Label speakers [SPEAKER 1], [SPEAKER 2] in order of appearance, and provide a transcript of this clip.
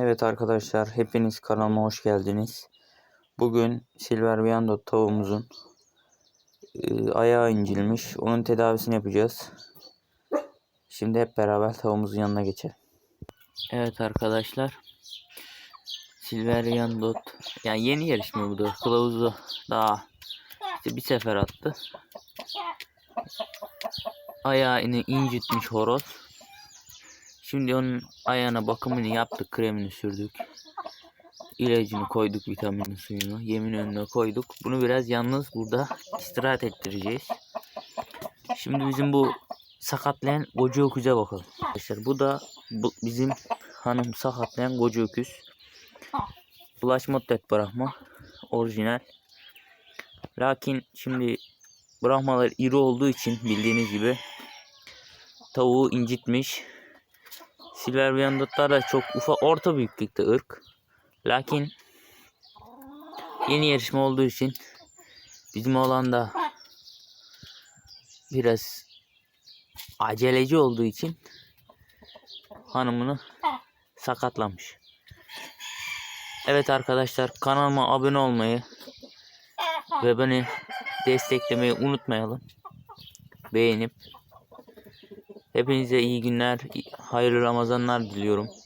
[SPEAKER 1] Evet arkadaşlar hepiniz kanalıma hoş geldiniz. Bugün Silver Viando tavuğumuzun e, ayağı incilmiş. Onun tedavisini yapacağız. Şimdi hep beraber tavuğumuzun yanına geçelim. Evet arkadaşlar. Silver Viando yani yeni yarışma bu da. Kılavuzu daha işte bir sefer attı. Ayağını incitmiş horoz. Şimdi onun ayağına bakımını yaptık, kremini sürdük. İlacını koyduk, vitamin suyunu, yemin önüne koyduk. Bunu biraz yalnız burada istirahat ettireceğiz. Şimdi bizim bu sakatlayan koca öküze bakalım. Arkadaşlar bu da bu bizim hanım sakatlayan koca öküz. Bulaş müddet bırakma. Orijinal. Lakin şimdi bırakmalar iri olduğu için bildiğiniz gibi tavuğu incitmiş. Silver Viandotlar da çok ufak orta büyüklükte ırk. Lakin yeni yarışma olduğu için bizim olan da biraz aceleci olduğu için hanımını sakatlamış. Evet arkadaşlar kanalıma abone olmayı ve beni desteklemeyi unutmayalım. Beğenip Hepinize iyi günler, hayırlı Ramazanlar diliyorum.